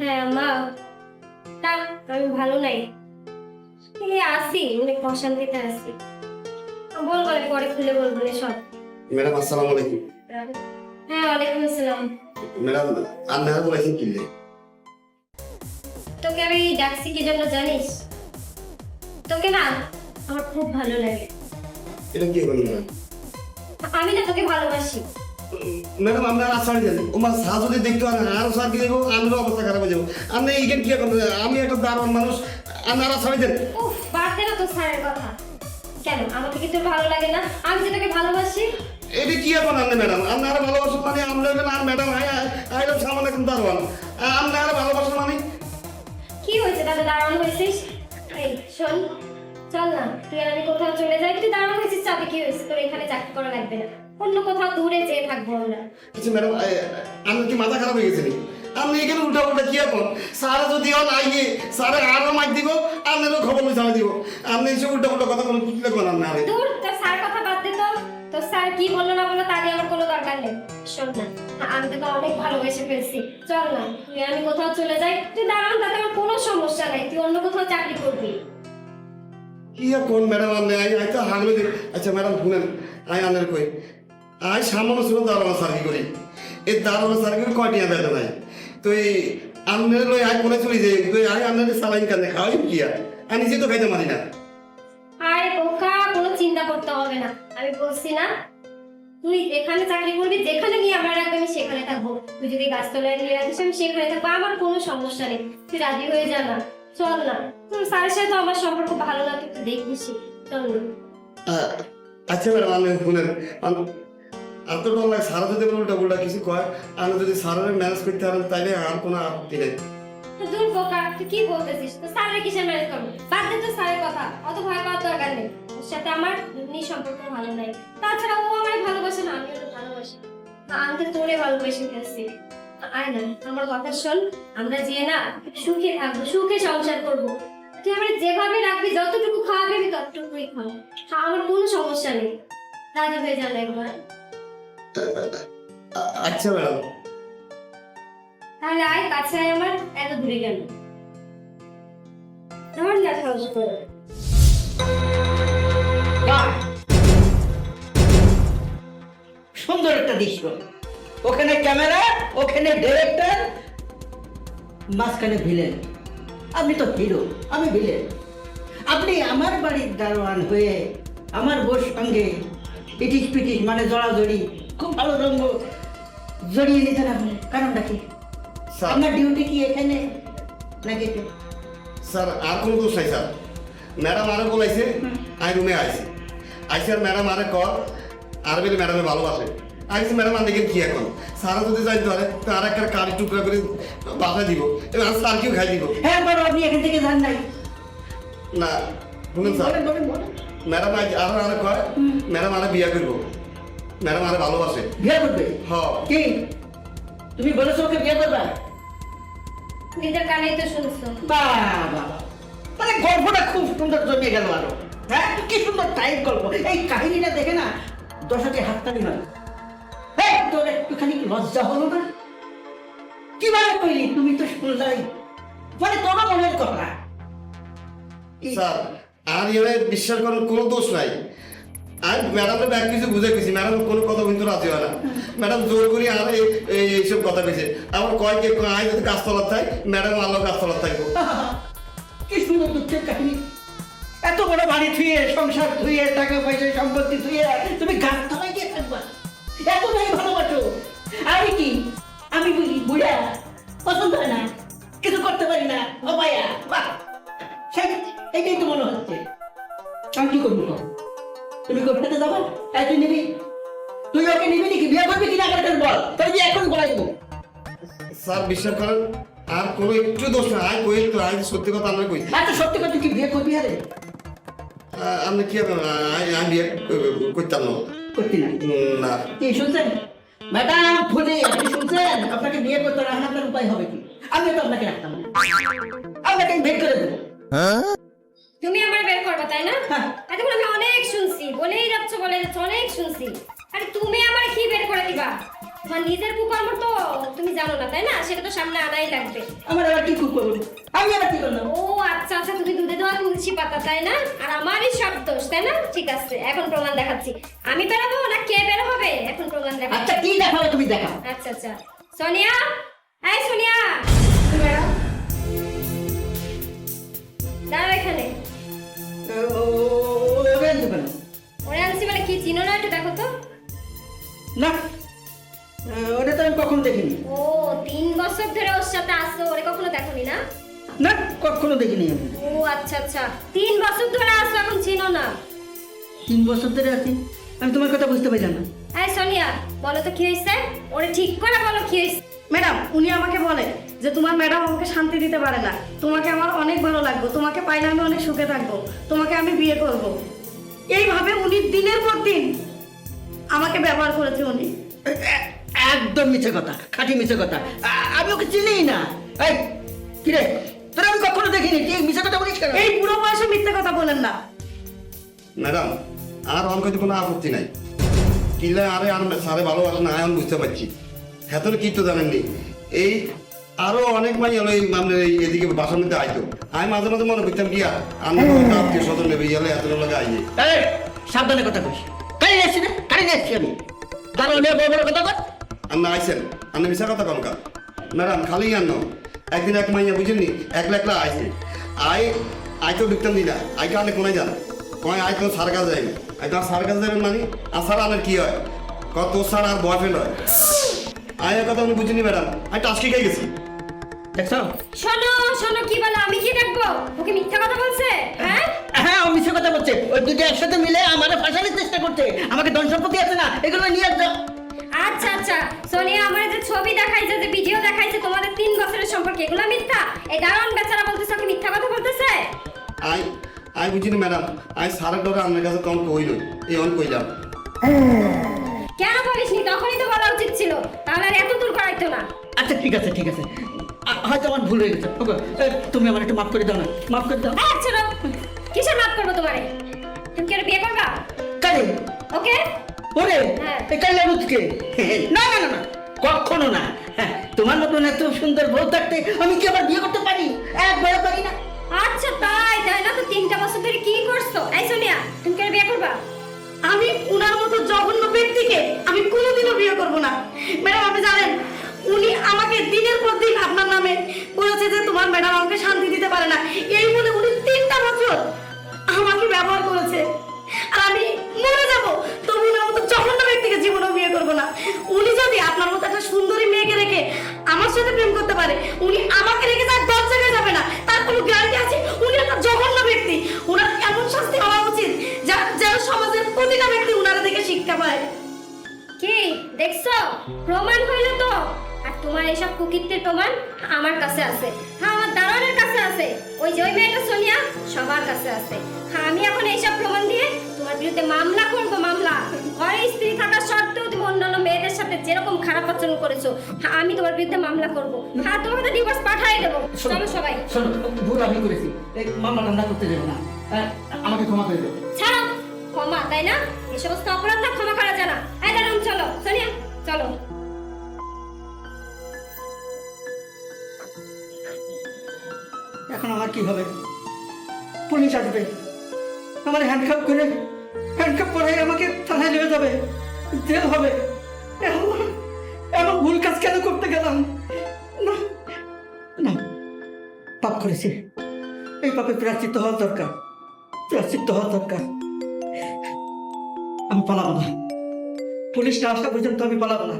হ্যাঁ মা। না আমি ভালো নাই। এই আসি অনেক অশান্তিতে আসি। বলব পরে খুলে বলব সব। ম্যাডাম আসসালামু আলাইকুম। হ্যাঁ ওয়ালাইকুম আসসালাম। ম্যাডাম আপনারা বলেছেন কি তোকে আমি ডাকছি কি জন্য জানিস? তোকে না আমার খুব ভালো লাগে। এটা কি করলেন আমি না তোকে ভালোবাসি। ম্যাডাম আপনার আশ্রয় দেন ওমার সাহা যদি দেখতে পারেন আরও সার কি দেবো আমারও অবস্থা খারাপ হয়ে যাব। আপনি এইখানে কি এখন? আমি একটা দারোয়ান মানুষ। আপনার আশ্রয় দেন উফ বাদ দে না তোর স্যারের কথা। কেন? আমাকে কি তোর ভালো লাগে না? আমি যে তোকে ভালোবাসি? এটা কি এখন? আপনি ম্যাডাম আপনারা ভালোবাসেন মানে আমরা হলেন আর ম্যাডাম আই আই সামনে এখন দারোয়ান। আপনারা ভালোবাসেন মানে? কি হয়েছে? দাদা দাঁড়ানো হয়েছিস? এই শোন চল না। তুই আর আমি কোথাও চলে যাই। তুই দাঁড়ানো হয়েছিস চাপে। কি হয়েছে? তোর এখানে চাকরি করা লাগবে না। অন্য কোথাও দূরে যেয়ে থাকব আমরা। আচ্ছা ম্যাডাম আমার কি মাথা খারাপ হয়ে গেছে নাকি? আপনি এখানে উল্টা উল্টা কি এখন স্যার যদি হন আইয়ে স্যারে আরও মাইক দিব আপনারও খবর জানা দিব। আপনি এসে উল্টা উল্টা কথা কোনো বুঝলে কোন আরে? দূর তোর স্যার কথা বাদ দে তো। স্যার কি বলল না বলল তার নিয়ে আমার কোনো দরকার নেই। শোন না আমি তোকে অনেক ভালোবেসে ফেলছি। চল না তুই আমি কোথাও চলে যাই। তুই দাঁড়ান তাতে আমার কোনো সমস্যা নাই। তুই অন্য কোথাও চাকরি করবি। কি এখন ম্যাডাম আপনি? আই আই তো হাগলে আচ্ছা ম্যাডাম শুনেন। আই আপনার কই? আই সামান্য ছিল দারোয়ান সার্কি করি। এই দারোয়ান সার্কি কয়টি বেতন নাই? তো এই আপনার লই আই কোনে চলে তো আই আপনার সালাইন কানে খাওয়াই কি আর? আমি নিজে তো খাইতে পারি না। আরে বোকা কোনো চিন্তা করতে হবে না। আমি বলছি না তুই এখানে চাকরি করবি যেখানে গিয়ে আমার রাখবে আমি সেখানে থাকব। তুই যদি গাছতলায় নিয়ে রাখিস আমি সেখানে থাকব। আমার কোনো সমস্যা নেই। তুই রাজি হয়ে যা না। চল না। তোর স্যারের সাথে তো আমার সম্পর্ক ভালো না তুই একটু দেখিস। চল না। আচ্ছা ম্যাডাম আপনি ডর লাগে সারা যদি কিছু কয়, আমি যদি সারারে ম্যানেজ করতে পারেন, তাইলে আর কোনো আপত্তি নেই। তো তো ভালোবাসে না তো কথা যে না সুখে থাকব, সুখে সংসার করব। তুই যেভাবে রাখবি, যতটুকু খাওয়াবি, আমি ততটুকুই খাব। আমার কোনো সমস্যা নেই। রাজি হয়ে একবার। আচ্ছা ম্যাডাম। তাহলে আয় কাছে আয় আমার এত দূরে গেল আমার দেখা হবে বাহ! সুন্দর একটা দৃশ্য। ওখানে ক্যামেরা ওখানে ডিরেক্টর মাঝখানে ভিলেন আপনি তো হিরো আমি ভিলেন আপনি আমার বাড়ির দারোয়ান হয়ে আমার বোর সঙ্গে পিটিস পিটিস মানে জড়াজড়ি খুব ভালো রঙ্গ জড়িয়ে নিতেন আপনি কারণটা কি? স্যার। আপনার ডিউটি কি এখানে নাকি স্যার আর কোনো দোষ নাই স্যার। ম্যাডাম আরে বলাইছে আমি রুমে আইছি। আইসি আর ম্যাডাম আরে কর আর বেলে ম্যাডামে ভালোবাসে। আইসি ম্যাডাম আর দেখেন কি এখন। সারা যদি যাইতে পারে তো আর একটা কারি টুকরা করে বাসায় দিব। এবং আর স্যারকেও খাই দিব। হ্যাঁ বড় আপনি এখান থেকে যান নাই। না শুনুন স্যার। ম্যাডাম আজ আর আরে কয় ম্যাডাম আরে বিয়া করব। ম্যাডাম আরে ভালোবাসে। বিয়ে করবে? হ কি? তুমি বলেছ ওকে বিয়ে করবা? নিজের কানেই তো শুনছো। বাবা। মানে গল্পটা খুব সুন্দর জমে গেল আরও। হ্যাঁ? কি সুন্দর টাইপ গল্প। এই কাহিনীটা দেখে না দশকে হাততালি হয়। হ্যাঁ তোর একটুখানি লজ্জা হলো না? কীভাবে কইলি তুমি তো শুনলাই। মানে তোর মনের কথা। কি? স্যার আর এবারে বিশ্বাস করার কোনো দোষ নাই। আর ম্যাডামের ব্যাগ কিছু বুঝে গেছি। ম্যাডাম কোনো কথা কিন্তু রাজি হয় না। ম্যাডাম জোর করি আর এই- এই- এইসব কথা কইছে। আমার কয় কে আয় যদি গাছতলার থাই ম্যাডাম আলো গাছতলার থাকব। কি দুঃখের কাহিনী। এত বড় বাড়ি থুয়ে সংসার থুয়ে টাকা পয়সা, সম্পত্তি থুয়ে তুমি গাছ তলায় গিয়ে থাকবা। এতটাই ভালোবাসো। আমি কি, আমি বুঝি, বুড়া, পছন্দ হয় না। কিছু করতে পারি না ও বাহ। এটাই তো মনে হচ্ছে। আমি কি করব? তুমি কোথাতে যাবা তাই তুই নিবি? তুই ওকে নিবি নাকি? বিয়ে করবি কিনা আগে বল। তাই যে এখন বলাই দেবো। স্যার বিশ্বাস করেন আর কোনো একটু দোষ না আয় কই তো আয় সত্যি কথা আমরা কই। এত সত্যি কথা তুই কি বিয়ে করবি আরে আপনি কি হবে আমি আমি বিয়ে করতাম না। করতি না? না। কি শুনছেন? ম্যাডাম ফুলে আপনি শুনছেন? আপনাকে বিয়ে করতে রাখেন আপনার উপায় হবে কি? আমি তো আপনাকে রাখতাম না। আপনাকে আমি বের করে দেবো। তুমি আমার বের করবে তাই না? হ্যাঁ। এতক্ষণ আমি অনেক শুনছি। যাচ্ছ অনেক শুনছি আরে তুমি আমার কি বের করে দিবা? তোমার নিজের কুকর্ম তো তুমি জানো না তাই না? সেটা তো সামনে আনাই লাগবে। আমার আবার কি করব আমি আবার কি করলাম? ও আচ্ছা আচ্ছা তুমি দুধে দেওয়া তুলসী পাতা তাই না? আর আমারই সব দোষ তাই না? ঠিক আছে এখন প্রমাণ দেখাচ্ছি। আমি বেরোবো না? কে বের হবে? এখন প্রমাণ দেখাচ্ছি। আচ্ছা কি দেখাবো তুমি দেখাও। আচ্ছা আচ্ছা। সোনিয়া? এই সোনিয়া! বেরো। দাঁড়াও এখানে। ও- আনছি মানে কি চিনো না একটু দেখো তো। না ওটা তো আমি কখন দেখিনি। ও তিন বছর ধরে ওর সাথে আসো ওরে কখনো দেখোনি না? না কখনো দেখিনি আমি। ও আচ্ছা আচ্ছা। তিন বছর ধরে আসো এখন চিনো না। তিন বছর ধরে আছি আমি তোমার কথা বুঝতে পারলাম না। এই সোনিয়া বলো তো কি হয়েছে? ওরে ঠিক করে বলো কি হয়েছে। ম্যাডাম উনি আমাকে বলে যে তোমার ম্যাডাম আমাকে শান্তি দিতে পারে না। তোমাকে আমার অনেক ভালো লাগবে তোমাকে পাইলে আমি অনেক সুখে থাকব তোমাকে আমি বিয়ে করব। এইভাবে উনি দিনের পর দিন আমাকে ব্যবহার করেছে উনি। একদম মিছে কথা খাঁটি মিছে কথা। আমি ওকে চিনিই না। এই কিরে তোরা আমি কখনো দেখিনি। তুই মিছে কথা বলিস কেন? এই বুড়ো বয়সে মিথ্যে কথা বলেন না। ম্যাডাম আর অঙ্কে কোনো আপত্তি নাই। কিনলে আরে আর সারে ভালোবাসে না আমি বুঝতে পারছি। হ্যাঁ কি তো জানেননি? এই আরও অনেক মাই হলো এই এই এদিকে বাসার মধ্যে আইতো। আমি মাঝে মাঝে মনে করতাম কি আর আমি আত্মীয় স্বজন নেবে ইয়ালে এত লোক আইয়ে। এই, সাবধানে কথা কইস। কারি যাচ্ছি না কারি যাচ্ছি আমি। দাঁড়াও নিয়ে বড় বড় কথা কর। আর না আইসেন আর না মিশা কথা কনকা ম্যাডাম খালি আনো একদিন এক মাইয়া বুঝেননি একলা একলা আইছে। আই আই তো ঢুকতাম দিনা আই কারণে কোনায় যান? কয় আই তো সার কাজ যাইনি আই তো সার কাজ যাবেন মানে? আর স্যার আমার কি হয়? কত তোর স্যার আর বয়ফ্রেন্ড হয়? আই এর কথা আমি বুঝিনি ম্যাডাম। আমি টাস্কি খেয়ে গেছি। দেখছ? শোনো শোনো কি বলো? আমি কি দেখব? ওকে মিথ্যা কথা বলছে? হ্যাঁ? হ্যাঁ ও মিছে কথা বলছে। ওই দুটো একসাথে মিলে আমার ফাঁসানোর চেষ্টা করছে। আমাকে ধন সম্পত্তি আছে না এগুলো নিয়ে যাও আচ্ছা আচ্ছা। সোনিয়া আমার যে ছবি দেখাইছে যে ভিডিও দেখাইছে তোমাদের তিন বছরের সম্পর্কে এগুলো মিথ্যা? এই দারুণ বেচারা বলতেছে ওকে মিথ্যা কথা বলতেছে? আই আই বুঝিনি ম্যাডাম আই সারের ডরে আপনার কাছে কম কইল এই অন কইলাম। কেন বলিসনি? তখনই তো বলা উচিত ছিল। তাহলে আর এত দূর করাইতো না। আচ্ছা ঠিক আছে ঠিক আছে। হয়তো আমার ভুল হয়ে গেছে। ওকে, তুমি আমার একটু মাফ করে দাও না। মাফ করে দাও। এই ছোট কিসের মাফ করব তোমারে? তুমি কি ওর বিয়ে করবা? কারে ওকে? ওরে? হ্যাঁ। এই কাল্লা রুচকে না না না না কখনো না। হ্যাঁ, তোমার মতন এত সুন্দর বউ থাকতে আমি কি আবার বিয়ে করতে পারি? একবারও পারি না। আচ্ছা তাই। তাই না তো তিনটা বছর ধরে কি করছ? এই সোনিয়া তুমি কি বিয়ে করবা? আমি উনার মতো জঘন্য ব্যক্তিকে আমি কোনোদিনও বিয়ে করব না। ম্যাডাম আপনি জানেন উনি আমাকে দিনের পর দিন আপনার নামে বলেছে যে তোমার ম্যাডাম আমাকে শান্তি দিতে পারে না। এই বলে উনি তিনটা বছর আমাকে ব্যবহার করেছে। আর আমি মরে যাব। তবু উনার মতো জঘন্য ব্যক্তিকে জীবনেও বিয়ে করব না। উনি যদি আপনার মতো একটা সুন্দরী মেয়েকে রেখে আমার সাথে প্রেম করতে পারে, উনি আমাকে রেখে তার দশ জায়গায় যাবে না। তার কোনো গ্যারান্টি আছে? উনি একটা জঘন্য ব্যক্তি। ওনার এমন শাস্তি হওয়া উচিত যা যেন সমাজের প্রতিটা ব্যক্তি উনারা দেখে শিক্ষা পায়। কি, দেখছ? প্রমাণ হইল তো। আর তোমার এইসব কুকিত্বের প্রমাণ আমার কাছে আছে। হ্যাঁ আমার দারোয়ানের কাছে আছে। ওই যে ওই মেয়েটা সোনিয়া সবার কাছে আছে। হ্যাঁ আমি এখন এইসব প্রমাণ দিয়ে তোমার বিরুদ্ধে মামলা করব মামলা। ঘরে স্ত্রী থাকা সত্ত্বেও তুমি অন্যান্য মেয়েদের সাথে যেরকম খারাপ আচরণ করেছ হ্যাঁ আমি তোমার বিরুদ্ধে মামলা করব। হ্যাঁ তোমাকে তো ডিভোর্স পাঠাই দেবো। চলো সবাই। শোনো ভুল আমি করেছি। এই মামলা রান্না করতে যাব না। হ্যাঁ, আমাকে ক্ষমা করে দেবো ছাড়ো। ক্ষমা তাই না? এই সমস্ত অপরাধ না ক্ষমা করা যায় না। এই দাঁড়ান চলো। সোনিয়া চলো। এখন আমার কি হবে? পুলিশ আসবে। আমার হ্যান্ডকাপ করে হ্যান্ডকাপ পরে আমাকে থানায় নিয়ে যাবে। জেল হবে। এমন ভুল কাজ কেন করতে গেলাম? না না, পাপ করেছি। এই পাপে প্রাচিত হওয়া দরকার। প্রাচিত হওয়া দরকার। আমি পালাবো না। পুলিশ না আসা পর্যন্ত আমি পালাবো না।